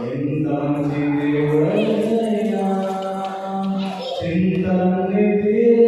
தென்தலங்கை தேவரையா தென்தலங்கை தேவ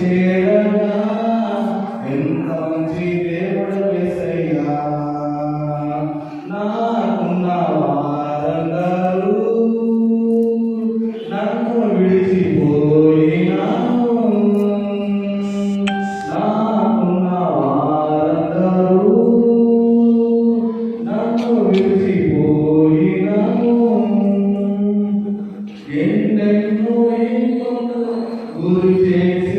చేరగా ఎంత మంచి దేవుడు వేసయ్యా నాకున్న వారందరూ నన్ను విడిచిపోయినాను నాకున్న వారందరూ నన్ను విడిచిపోయినాను ఎన్నెన్నో గురి చేసి